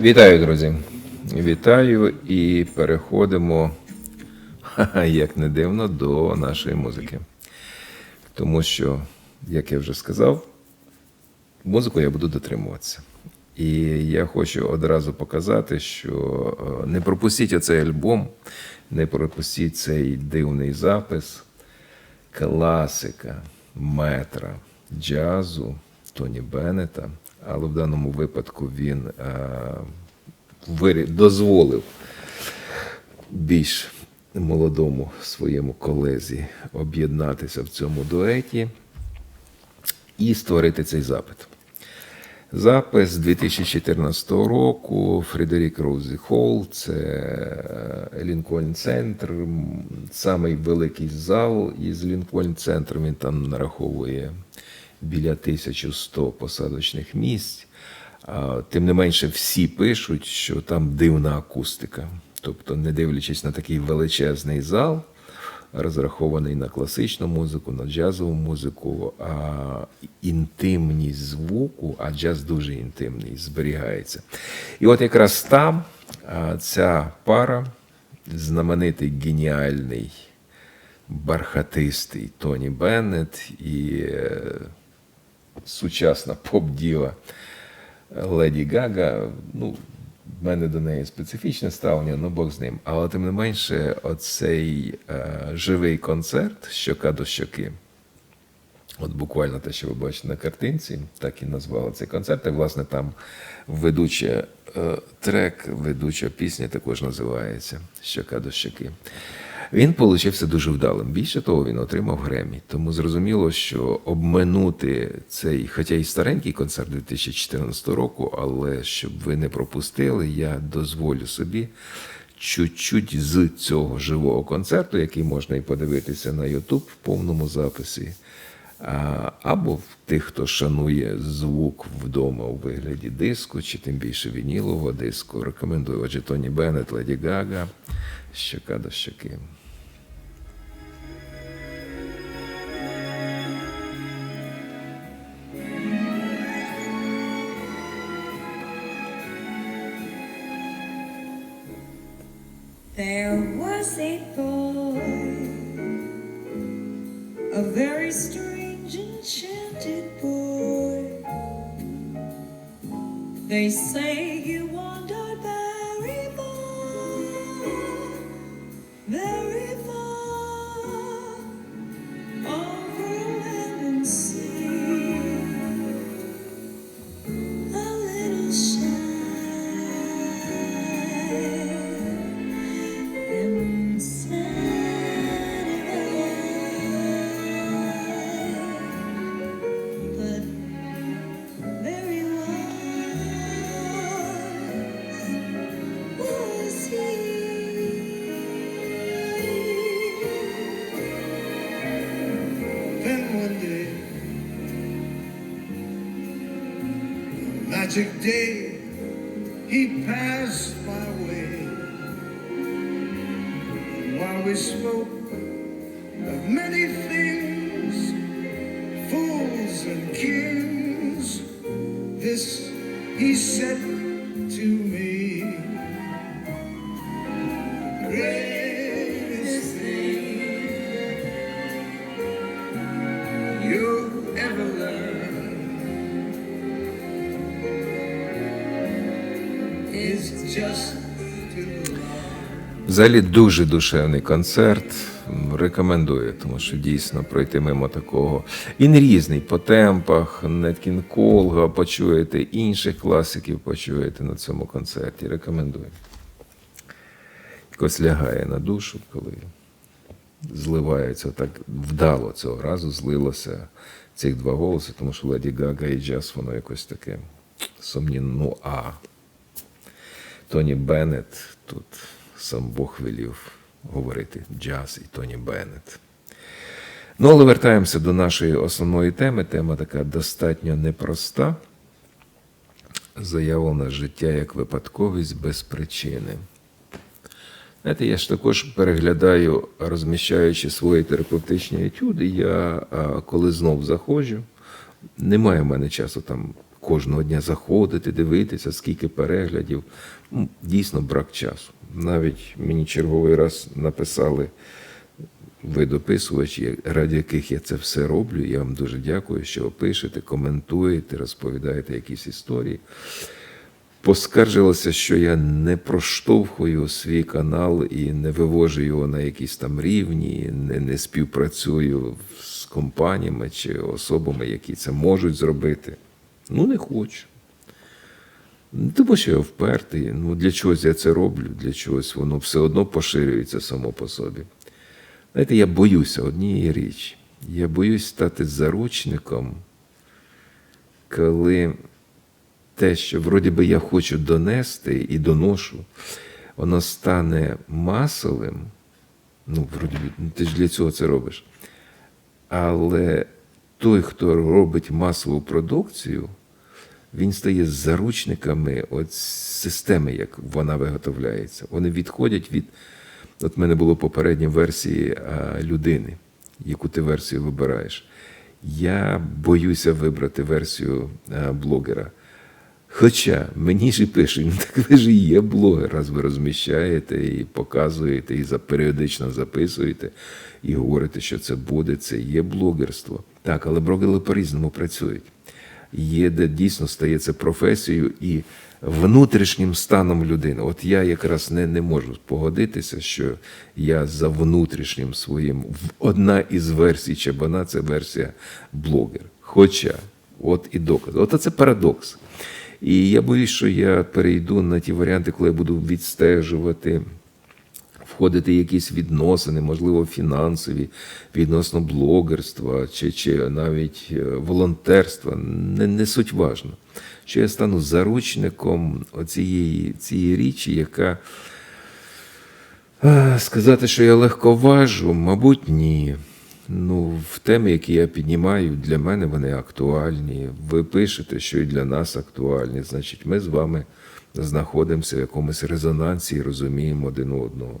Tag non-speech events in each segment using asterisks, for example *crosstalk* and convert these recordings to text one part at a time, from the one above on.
Вітаю, друзі! Вітаю і переходимо, як не дивно, до нашої музики. Тому що, як я вже сказав, музику я буду дотримуватися. І я хочу одразу показати, що е, не пропустіть оцей альбом, не пропустіть цей дивний запис класика, метра, джазу Тоні Беннета, але в даному випадку він е, дозволив більш молодому своєму колезі об'єднатися в цьому дуеті і створити цей запит. Запис 2014 року Фредерік Роузі Холл, це Лінкольн Центр, самий великий зал із Лінкольн Центру. Він там нараховує біля 1100 посадочних місць. Тим не менше, всі пишуть, що там дивна акустика. Тобто, не дивлячись на такий величезний зал, розрахований на класичну музику, на джазову музику, а інтимність звуку, а джаз дуже інтимний, зберігається. І от якраз там ця пара, знаменитий геніальний, бархатистий Тоні Беннет і е, сучасна поп-діва Леді Гага. Ну, в мене до неї специфічне ставлення, ну Бог з ним. Але тим не менше, оцей е, живий концерт щока до щоки. От буквально те, що ви бачите на картинці, так і назвали цей концерт. І, власне, там ведуча е, трек, ведуча пісня також називається Щока до щоки. Він получився дуже вдалим. Більше того, він отримав Гремі. Тому зрозуміло, що обминути цей, хоча й старенький концерт 2014 року, але щоб ви не пропустили, я дозволю собі чуть-чуть з цього живого концерту, який можна і подивитися на YouTube в повному записі. Або в тих, хто шанує звук вдома у вигляді диску, чи тим більше вінілового диску. Рекомендую. Отже, Тоні Беннет, Леді Гага, щока до щоки. There a magic day, he passed my way. And while we spoke of many things, fools and kings, this he said Взагалі дуже душевний концерт. Рекомендую, тому що дійсно пройти мимо такого. Він різний по темпах, Неткін Колга, почуєте інших класиків, почуєте на цьому концерті. Рекомендую. Якось лягає на душу, коли зливаються так вдало цього разу, злилося цих два голоси, тому що Леді Гага і джаз, воно якось таке сумнівно. Ну а Тоні Беннет, тут сам Бог велів говорити джаз і Тоні Беннет. Ну, але вертаємося до нашої основної теми. Тема така достатньо непроста. Заявлена життя як випадковість без причини. Знаєте, я ж також переглядаю, розміщаючи свої терапевтичні етюди. Я коли знов заходжу, немає в мене часу там кожного дня заходити, дивитися, скільки переглядів. Ну, дійсно брак часу. Навіть мені черговий раз написали ви дописувачі, ради яких я це все роблю. Я вам дуже дякую, що ви пишете, коментуєте, розповідаєте якісь історії. Поскаржилося, що я не проштовхую свій канал і не вивожу його на якісь там рівні, не, не співпрацюю з компаніями чи особами, які це можуть зробити. Ну, не хочу. Тому що я впертий. Ну, для чогось я це роблю, для чогось воно все одно поширюється само по собі. Знаєте, я боюся однієї річі. Я боюсь стати заручником, коли те, що вроді би я хочу донести і доношу, воно стане масовим. Ну, вроді би, ну, ти ж для цього це робиш. Але той, хто робить масову продукцію, він стає заручниками от системи, як вона виготовляється. Вони відходять від. От в мене було попередня версії людини, яку ти версію вибираєш. Я боюся вибрати версію блогера. Хоча мені ж і пишуть, ну так ви ж і є блогер, раз ви розміщаєте і показуєте, і періодично записуєте, і говорите, що це буде, це є блогерство. Так, але блогери по-різному працюють. Є, де дійсно стає це професією і внутрішнім станом людини. От я якраз не, не можу погодитися, що я за внутрішнім своїм. Одна із версій Чабана це версія блогер. Хоча, от і доказ. От це парадокс. І я боюсь, що я перейду на ті варіанти, коли я буду відстежувати входити якісь відносини, можливо, фінансові, відносно блогерства чи, чи навіть е, волонтерства, не, не суть важно. Що я стану заручником оцієї цієї річі, яка сказати, що я легковажу, мабуть, ні. Ну, в теми, які я піднімаю, для мене вони актуальні. Ви пишете, що і для нас актуальні. Значить, ми з вами знаходимося в якомусь резонансі і розуміємо один одного.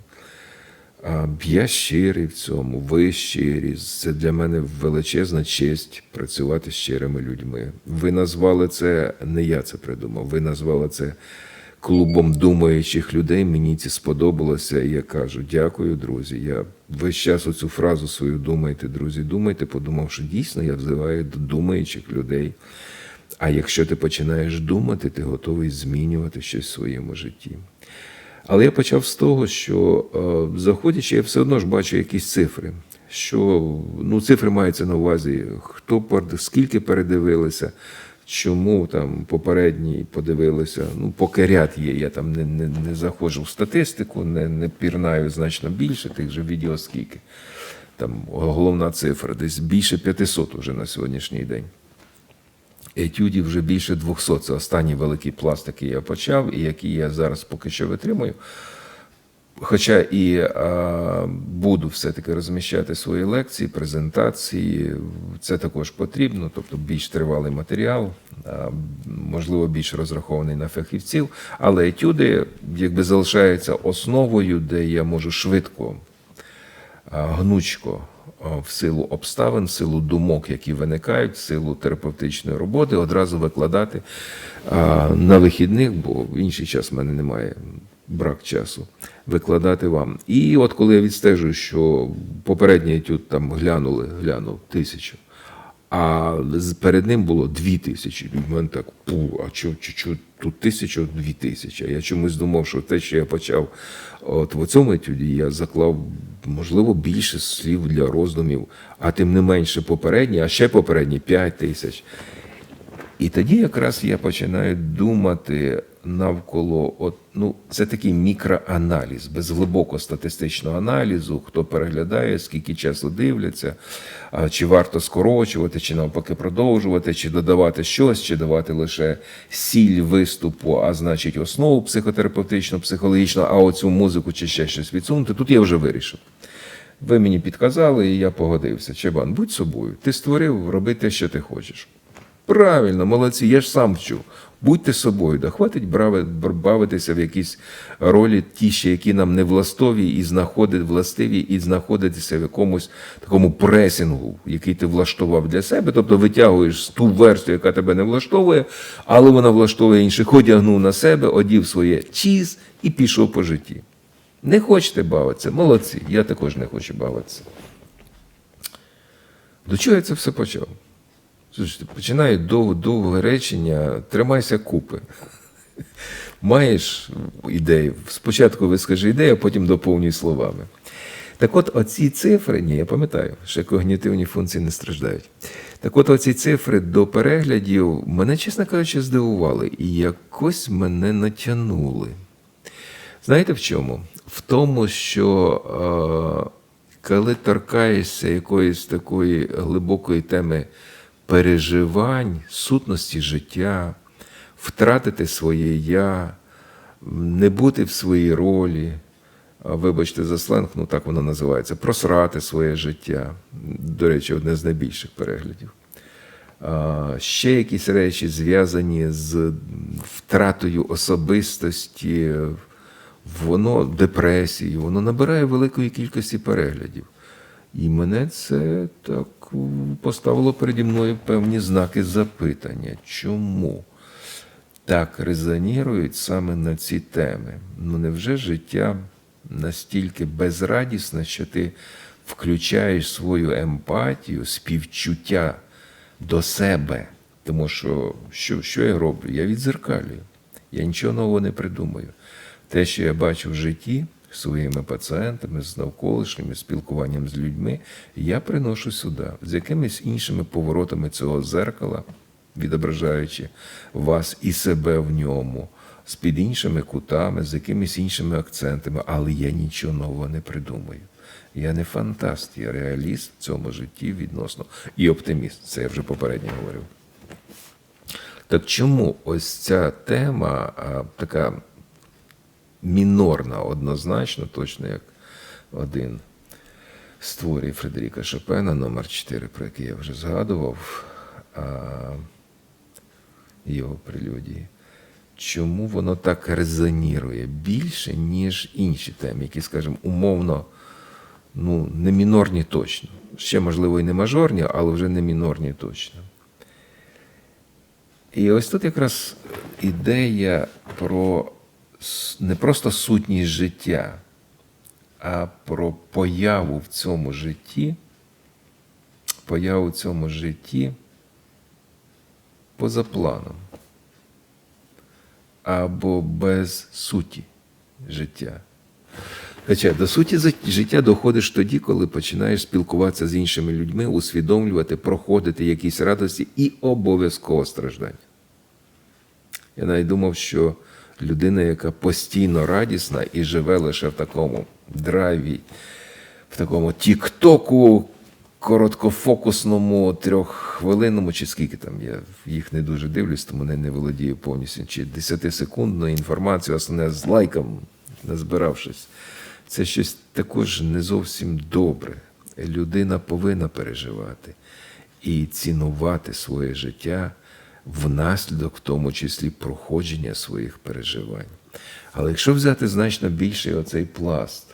Я щирий в цьому, ви щирі. Це для мене величезна честь працювати з щирими людьми. Ви назвали це, не я це придумав, ви назвали це клубом думаючих людей. Мені це сподобалося, і я кажу: дякую, друзі. Я весь час оцю фразу свою думайте, друзі, думайте, подумав, що дійсно я взиваю до думаючих людей. А якщо ти починаєш думати, ти готовий змінювати щось в своєму житті. Але я почав з того, що е, заходячи, я все одно ж бачу якісь цифри. Що ну, цифри маються на увазі, хто скільки передивилися, чому там попередні подивилися. Ну, поки ряд є, я там не, не, не заходжу в статистику, не, не пірнаю значно більше тих же відео скільки. Там головна цифра, десь більше 500 уже на сьогоднішній день. Етюдів вже більше 200. Це останній великий пласт, який я почав, і який я зараз поки що витримую. Хоча і а, буду все-таки розміщати свої лекції, презентації, це також потрібно, тобто більш тривалий матеріал, а, можливо, більш розрахований на фахівців, але етюди якби залишаються основою, де я можу швидко гнучко в силу обставин, в силу думок, які виникають, в силу терапевтичної роботи, одразу викладати на вихідних, бо в інший час в мене немає брак часу викладати вам. І от коли я відстежую, що попередній етюд там глянули, глянув тисячу. А перед ним було дві тисячі. І в мене так, пу, а чо, тут тисяча, дві тисячі. Я чомусь думав, що те, що я почав от в цьому етюді, я заклав, можливо, більше слів для роздумів, а тим не менше попередні, а ще попередні п'ять тисяч. І тоді якраз я починаю думати навколо, от, ну, це такий мікроаналіз, без глибокого статистичного аналізу, хто переглядає, скільки часу дивляться, чи варто скорочувати, чи навпаки продовжувати, чи додавати щось, чи давати лише сіль виступу, а значить основу психотерапевтичну, психологічну, а оцю музику чи ще щось відсунути. Тут я вже вирішив. Ви мені підказали, і я погодився. Чебан, будь собою. Ти створив, роби те, що ти хочеш. Правильно, молодці, я ж сам вчу. Будьте собою, да хватить бавитися в якісь ролі, ті, ще, які нам не властові, і знаходить властиві, і знаходитися в якомусь такому пресінгу, який ти влаштував для себе. Тобто витягуєш ту версію, яка тебе не влаштовує, але вона влаштовує інших, одягнув на себе, одів своє чіз і пішов по житті. Не хочете бавитися, молодці, я також не хочу бавитися. До чого я це все почав? Слушайте, починає дов, довге речення, тримайся купи. Маєш ідею. Спочатку вискажи ідею, а потім доповнюй словами. Так от, оці цифри, ні, я пам'ятаю, ще когнітивні функції не страждають. Так от, оці цифри до переглядів мене, чесно кажучи, здивували і якось мене натягнули. Знаєте в чому? В тому, що е, коли торкаєшся якоїсь такої глибокої теми переживань, сутності життя, втратити своє я, не бути в своїй ролі, вибачте за сленг, ну так воно називається, просрати своє життя. До речі, одне з найбільших переглядів. Ще якісь речі зв'язані з втратою особистості, воно депресією, воно набирає великої кількості переглядів. І мене це так поставило переді мною певні знаки запитання. Чому так резонірують саме на ці теми? Ну невже життя настільки безрадісне, що ти включаєш свою емпатію, співчуття до себе? Тому що що, що я роблю? Я відзеркалюю. Я нічого нового не придумаю. Те, що я бачу в житті своїми пацієнтами, з навколишніми, спілкуванням з людьми, я приношу сюди з якимись іншими поворотами цього зеркала, відображаючи вас і себе в ньому, з під іншими кутами, з якимись іншими акцентами, але я нічого нового не придумаю. Я не фантаст, я реаліст в цьому житті відносно і оптиміст. Це я вже попередньо говорив. Так чому ось ця тема така мінорна, однозначно, точно як один з творів Фредеріка Шопена, номер 4, про який я вже згадував, його прелюдії. Чому воно так резонірує більше, ніж інші теми, які, скажімо, умовно, ну, не мінорні точно. Ще, можливо, і не мажорні, але вже не мінорні точно. І ось тут якраз ідея про не просто сутність життя, а про появу в цьому житті, появу в цьому житті поза планом або без суті життя. Хоча до суті життя доходиш тоді, коли починаєш спілкуватися з іншими людьми, усвідомлювати, проходити якісь радості і обов'язково страждання. Я навіть думав, що людина, яка постійно радісна і живе лише в такому драйві, в такому тіктоку, короткофокусному, трьоххвилинному, чи скільки там, я їх не дуже дивлюсь, тому не, не володію повністю, чи 10-секундною інформацією, основне з лайком, назбиравшись. Це щось також не зовсім добре. Людина повинна переживати і цінувати своє життя внаслідок, в тому числі, проходження своїх переживань. Але якщо взяти значно більший оцей пласт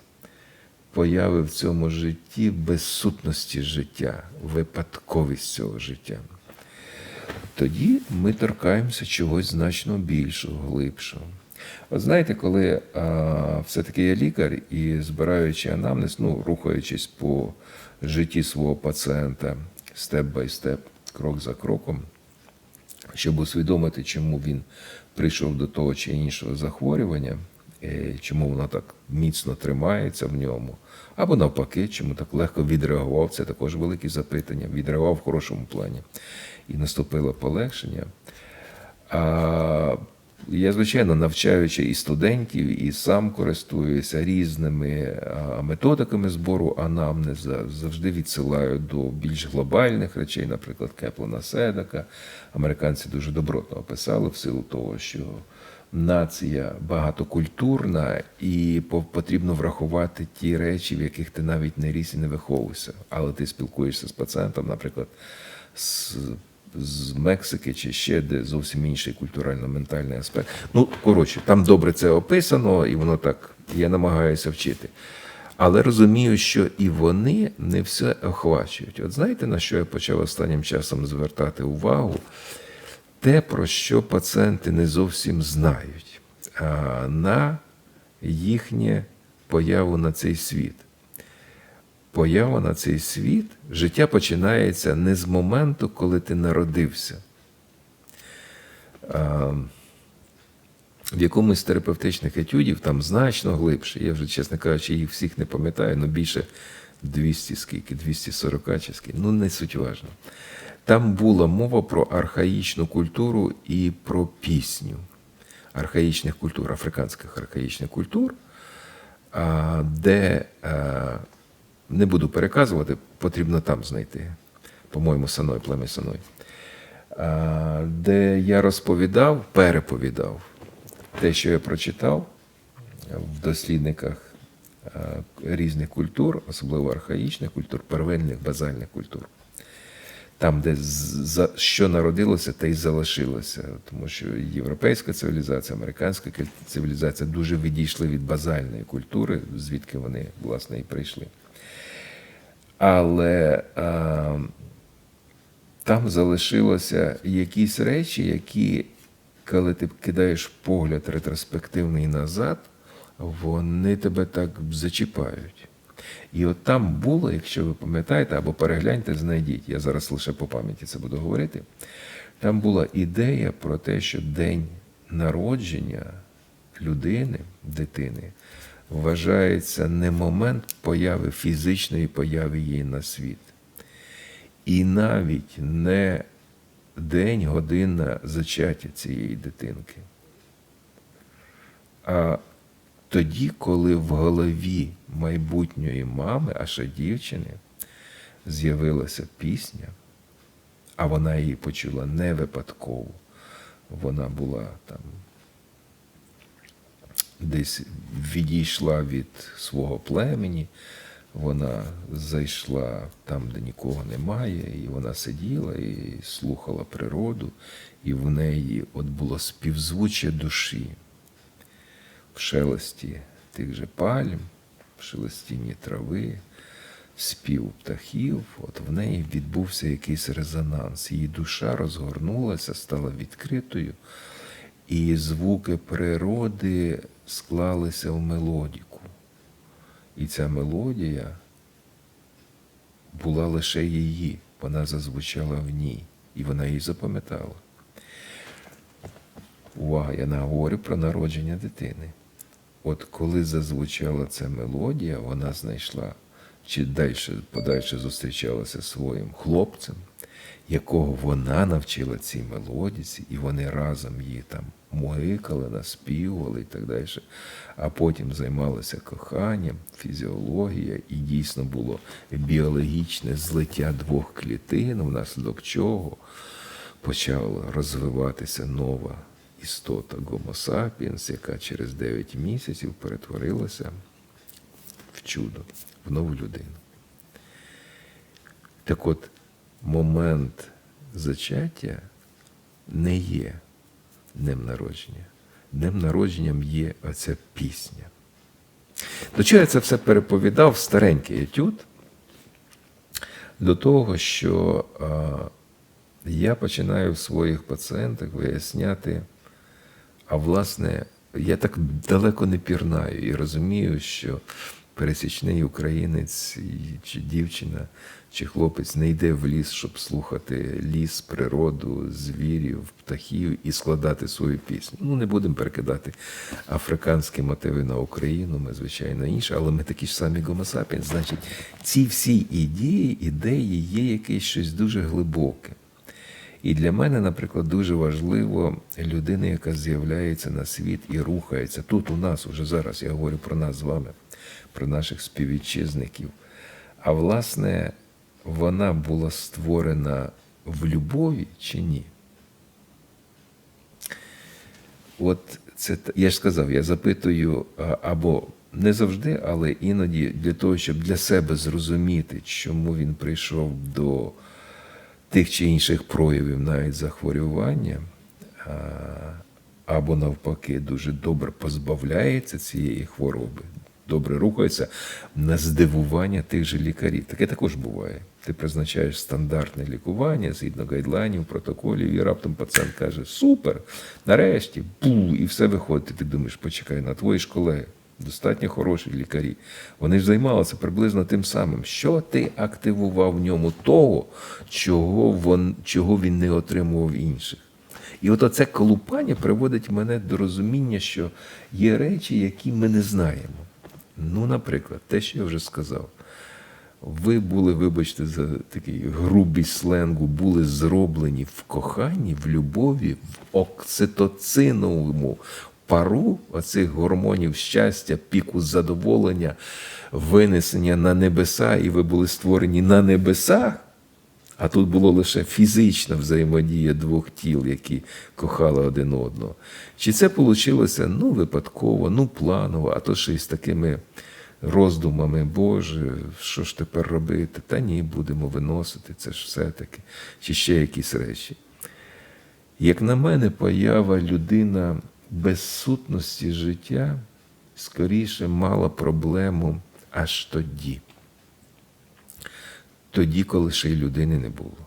появи в цьому житті безсутності життя, випадковість цього життя, тоді ми торкаємося чогось значно більшого, глибшого. От знаєте, коли все-таки я лікар і збираючи анамнез, ну, рухаючись по житті свого пацієнта степ бай степ, крок за кроком, щоб усвідомити, чому він прийшов до того чи іншого захворювання, е, чому воно так міцно тримається в ньому, або навпаки, чому так легко відреагував, це також великі запитання, відреагував в хорошому плані. І наступило полегшення. А я, звичайно, навчаючи і студентів, і сам користуюся різними методиками збору анамнеза, завжди відсилаю до більш глобальних речей, наприклад, Кеплана Седака. Американці дуже добротно описали в силу того, що нація багатокультурна, і потрібно врахувати ті речі, в яких ти навіть не ріс і не виховувався. Але ти спілкуєшся з пацієнтом, наприклад, з з Мексики чи ще де зовсім інший культурально-ментальний аспект. Ну, коротше, там добре це описано, і воно так, я намагаюся вчити. Але розумію, що і вони не все охвачують. От знаєте, на що я почав останнім часом звертати увагу? Те, про що пацієнти не зовсім знають, а на їхнє появу на цей світ. Поява на цей світ, життя починається не з моменту, коли ти народився. В якомусь з терапевтичних етюдів там значно глибше. Я вже, чесно кажучи, їх всіх не пам'ятаю, ну більше 200 скільки, 240 чи скільки, ну не суть важно. Там була мова про архаїчну культуру і про пісню архаїчних культур, африканських архаїчних культур, де а, не буду переказувати, потрібно там знайти, по-моєму, Саной, плем'я Саной, де я розповідав, переповідав те, що я прочитав в дослідниках різних культур, особливо архаїчних культур, первинних базальних культур. Там, де що народилося, те й залишилося. Тому що європейська цивілізація, американська цивілізація дуже відійшли від базальної культури, звідки вони, власне, і прийшли. Але а, там залишилося якісь речі, які, коли ти кидаєш погляд ретроспективний назад, вони тебе так зачіпають. І от там було, якщо ви пам'ятаєте, або перегляньте, знайдіть, я зараз лише по пам'яті це буду говорити. Там була ідея про те, що день народження людини, дитини, вважається не момент появи фізичної появи її на світ. І навіть не день, година зачаття цієї дитинки. А тоді, коли в голові майбутньої мами, а ще дівчини, з'явилася пісня, а вона її почула не випадково. Вона була там десь відійшла від свого племені, вона зайшла там, де нікого немає, і вона сиділа і слухала природу, і в неї от було співзвуччя душі в шелесті тих же пальм, в шелестінні трави, спів птахів, от в неї відбувся якийсь резонанс. Її душа розгорнулася, стала відкритою, і звуки природи склалися в мелодіку. І ця мелодія була лише її, вона зазвучала в ній, і вона її запам'ятала. Увага, я наговорю про народження дитини. От коли зазвучала ця мелодія, вона знайшла чи далі, подальше зустрічалася своїм хлопцем, якого вона навчила цій мелодіці, і вони разом її там мугикали, наспівували і так далі. А потім займалися коханням, фізіологія, і дійсно було біологічне злиття двох клітин, внаслідок чого почала розвиватися нова істота Гомо sapiens, яка через 9 місяців перетворилася в чудо, в нову людину. Так от, момент зачаття не є днем народження. Днем народженням є оця пісня. До чого я це все переповідав старенький етюд? До того, що а, я починаю в своїх пацієнтах виясняти, а власне, я так далеко не пірнаю і розумію, що пересічний українець чи дівчина, чи хлопець не йде в ліс, щоб слухати ліс, природу, звірів, птахів і складати свою пісню. Ну, не будемо перекидати африканські мотиви на Україну, ми, звичайно, інші, але ми такі ж самі Гомо. Значить, ці всі ідеї, ідеї є якесь щось дуже глибоке. І для мене, наприклад, дуже важливо людина, яка з'являється на світ і рухається тут у нас уже зараз. Я говорю про нас з вами, про наших співвітчизників. А власне, вона була створена в любові чи ні? От це я ж сказав, я запитую або не завжди, але іноді для того, щоб для себе зрозуміти, чому він прийшов до тих чи інших проявів навіть захворювання, або навпаки, дуже добре позбавляється цієї хвороби, добре рухається на здивування тих же лікарів. Таке також буває. Ти призначаєш стандартне лікування згідно гайдлайнів, протоколів, і раптом пацієнт каже: Супер! Нарешті, бу, і все виходить. Ти думаєш, почекай, на твої ж колеги. Достатньо хороші лікарі. Вони ж займалися приблизно тим самим. Що ти активував в ньому того, чого, вон, чого він не отримував інших? І от оце колупання приводить мене до розуміння, що є речі, які ми не знаємо. Ну, наприклад, те, що я вже сказав. Ви були, вибачте, за такий грубий сленгу, були зроблені в коханні, в любові, в окситоциновому пару оцих гормонів щастя, піку задоволення, винесення на небеса, і ви були створені на небесах. А тут було лише фізична взаємодія двох тіл, які кохали один одного. Чи це вийшло ну, випадково, ну планово, а то ще й з такими роздумами, Боже, що ж тепер робити? Та ні, будемо виносити, це ж все-таки, чи ще якісь речі. Як на мене, поява людина без сутності життя скоріше мала проблему аж тоді тоді, коли ще й людини не було.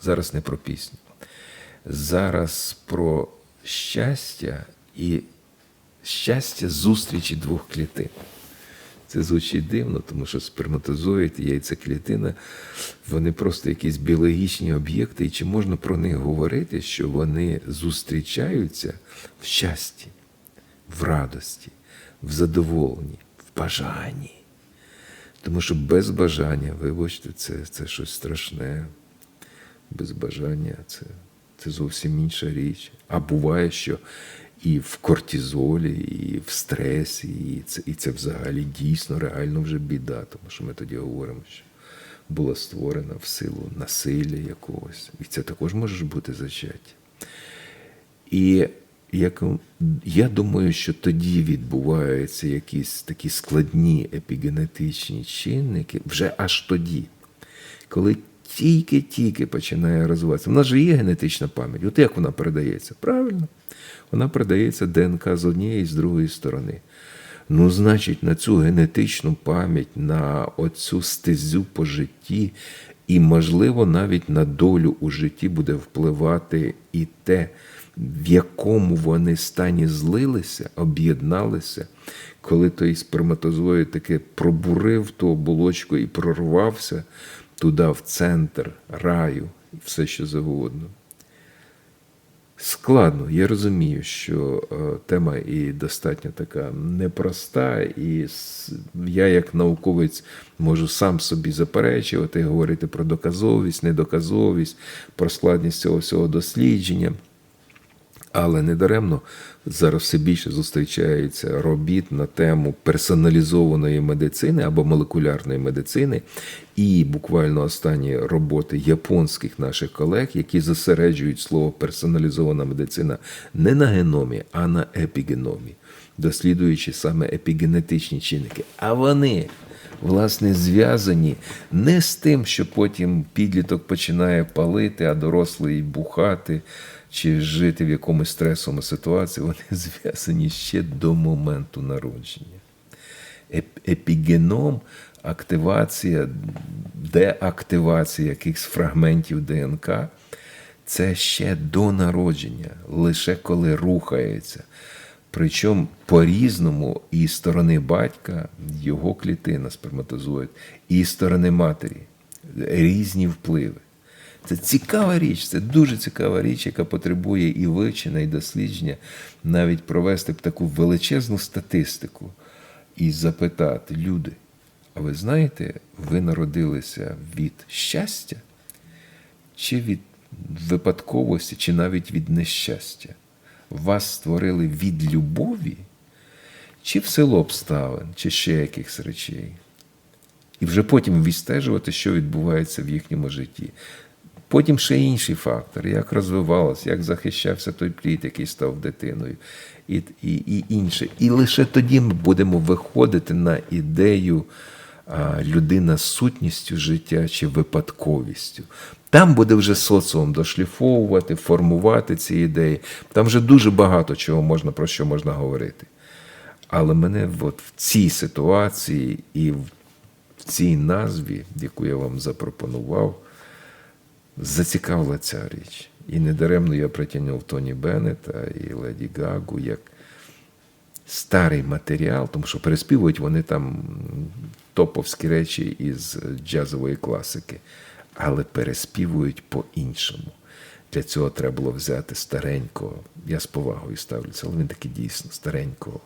Зараз не про пісню. Зараз про щастя і щастя зустрічі двох клітин. Це звучить дивно, тому що сперматозоїд і яйцеклітина вони просто якісь біологічні об'єкти, і чи можна про них говорити, що вони зустрічаються в щасті, в радості, в задоволенні, в бажанні. Тому що без бажання, вибачте, це, це щось страшне. Без бажання це, це зовсім інша річ. А буває, що і в кортизолі, і в стресі, і це, і це взагалі дійсно реально вже біда, тому що ми тоді говоримо, що була створена в силу насилля якогось. І це також може бути зачаття. І як, я думаю, що тоді відбуваються якісь такі складні епігенетичні чинники, вже аж тоді, коли тільки-тільки починає розвиватися. У нас же є генетична пам'ять. От як вона передається? Правильно, вона передається ДНК з однієї і з другої сторони. Ну, значить, на цю генетичну пам'ять, на оцю стезю по житті, і, можливо, навіть на долю у житті буде впливати і те, в якому вони стані злилися, об'єдналися, коли той сперматозоїд таки пробурив ту оболочку і прорвався туди, в центр раю, все що завгодно. Складно, я розумію, що е, тема і достатньо така непроста, і я, як науковець, можу сам собі заперечувати, говорити про доказовість, недоказовість, про складність цього всього дослідження. Але недаремно зараз все більше зустрічається робіт на тему персоналізованої медицини або молекулярної медицини, і буквально останні роботи японських наших колег, які зосереджують слово персоналізована медицина не на геномі, а на епігеномі, дослідуючи саме епігенетичні чинники. А вони власне, зв'язані не з тим, що потім підліток починає палити, а дорослий бухати чи жити в якомусь стресовому ситуації, вони *laughs* зв'язані ще до моменту народження. Епігеном, активація, деактивація якихось фрагментів ДНК це ще до народження, лише коли рухається. Причому по-різному і сторони батька, його клітина, сперматозоїд, і сторони матері. Різні впливи. Це цікава річ, це дуже цікава річ, яка потребує і вивчення, і дослідження, навіть провести б таку величезну статистику і запитати, люди, а ви знаєте, ви народилися від щастя чи від випадковості, чи навіть від нещастя? Вас створили від любові, чи в силу обставин, чи ще якихось речей? І вже потім відстежувати, що відбувається в їхньому житті. Потім ще інший фактор, як розвивалося, як захищався той плід, який став дитиною, і, і, і інше. І лише тоді ми будемо виходити на ідею а, людина з сутністю життя чи випадковістю. Там буде вже соціум дошліфовувати, формувати ці ідеї. Там вже дуже багато чого можна про що можна говорити. Але мене от в цій ситуації і в цій назві, яку я вам запропонував, зацікавила ця річ. І недаремно я притягнув Тоні Беннета і Леді Гагу як старий матеріал, тому що переспівують вони там топовські речі із джазової класики, але переспівують по-іншому. Для цього треба було взяти старенького, я з повагою ставлюся, але він таки дійсно старенького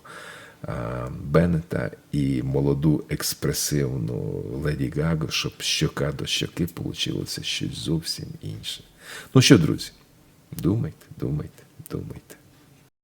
Беннета і молоду експресивну Леді Гагу, щоб щока до щоки вийшло щось зовсім інше. Ну що, друзі, думайте, думайте, думайте.